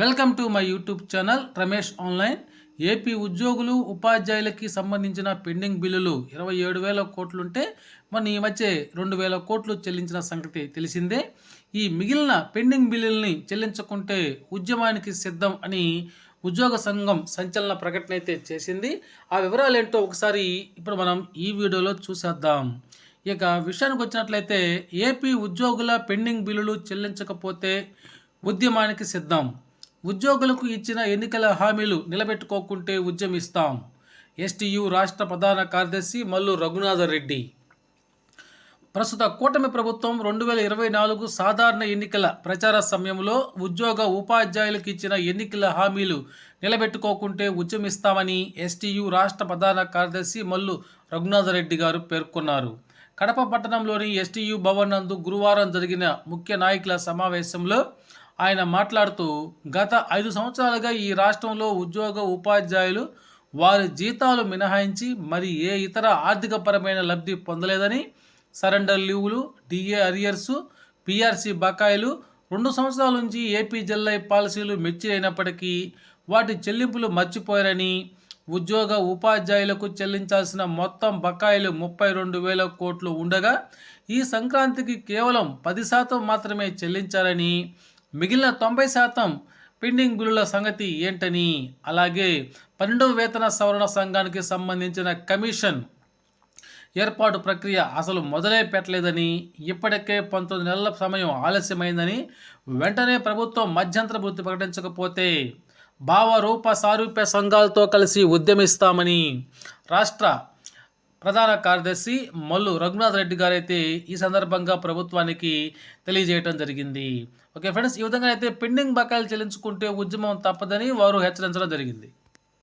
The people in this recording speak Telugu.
Welcome to my YouTube channel Ramesh online. AP ఉద్యోగులు ఉపాధ్యాయులకి సంబంధించిన పెండింగ్ బిల్లులు ఇరవై ఏడు వేల కోట్లుంటే మన ఈ మధ్య రెండు వేల కోట్లు చెల్లించిన సంగతి తెలిసిందే. ఈ మిగిలిన పెండింగ్ బిల్లుల్ని చెల్లించకుంటే ఉద్యమానికి సిద్ధం అని ఉద్యోగ సంఘం సంచలన ప్రకటన అయితే చేసింది. ఆ వివరాలు ఏంటో ఒకసారి ఇప్పుడు మనం ఈ వీడియోలో చూసేద్దాం. ఇక విషయానికి వచ్చినట్లయితే ఏపీ ఉద్యోగుల పెండింగ్ బిల్లులు చెల్లించకపోతే ఉద్యమానికి సిద్ధం. ఉద్యోగులకు ఇచ్చిన ఎన్నికల హామీలు నిలబెట్టుకోకుంటే ఉద్యమిస్తాం. ఎస్టీయు రాష్ట్ర ప్రధాన కార్యదర్శి మల్లు రఘునాథరెడ్డి ప్రస్తుత కూటమి ప్రభుత్వం రెండు వేల ఇరవై నాలుగు సాధారణ ఎన్నికల ప్రచార సమయంలో ఉద్యోగ ఉపాధ్యాయులకు ఇచ్చిన ఎన్నికల హామీలు నిలబెట్టుకోకుంటే ఉద్యమిస్తామని ఎస్టీయు రాష్ట్ర ప్రధాన కార్యదర్శి మల్లు రఘునాథరెడ్డి గారు పేర్కొన్నారు. కడప పట్టణంలోని ఎస్టీయు భవన్ నందు గురువారం జరిగిన ముఖ్య నాయకుల సమావేశంలో ఆయన మాట్లాడుతూ గత ఐదు సంవత్సరాలుగా ఈ రాష్ట్రంలో ఉద్యోగ ఉపాధ్యాయులు వారి జీతాలు మినహాయించి మరి ఏ ఇతర ఆర్థికపరమైన లబ్ధి పొందలేదని సరెండర్ లీవులు డిఏ అరియర్సు పిఆర్సి బకాయిలు రెండు సంవత్సరాల నుంచి ఏపీ జల్లై పాలసీలు మెచ్చిరైనప్పటికీ వాటి చెల్లింపులు మర్చిపోయారని ఉద్యోగ ఉపాధ్యాయులకు చెల్లించాల్సిన మొత్తం బకాయిలు ముప్పై రెండు వేల కోట్లు ఉండగా ఈ సంక్రాంతికి కేవలం పది శాతం మాత్రమే చెల్లించారని మిగిలిన తొంభై శాతం పెండింగ్ బిల్లుల సంగతి ఏంటని? అలాగే పన్నెండవ వేతన సవరణ సంఘానికి సంబంధించిన కమిషన్ ఏర్పాటు ప్రక్రియ అసలు మొదలే పెట్టలేదని ఇప్పటికే పంతొమ్మిది నెలల సమయం ఆలస్యమైందని వెంటనే ప్రభుత్వం మధ్యంతర బుద్ధి ప్రకటించకపోతే భావ రూప సారూప్య సంఘాలతో కలిసి ఉద్యమిస్తామని రాష్ట్ర ప్రధాన కార్యదర్శి మల్లు రఘునాథ్ రెడ్డి గారు అయితే ఈ సందర్భంగా ప్రభుత్వానికి తెలియజేయడం జరిగింది. ఓకే ఫ్రెండ్స్ ఈ విధంగా అయితే పెండింగ్ బకాయిలు చెల్లించుకుంటే ఉద్యమం తప్పదని వారు హెచ్చరించడం జరిగింది.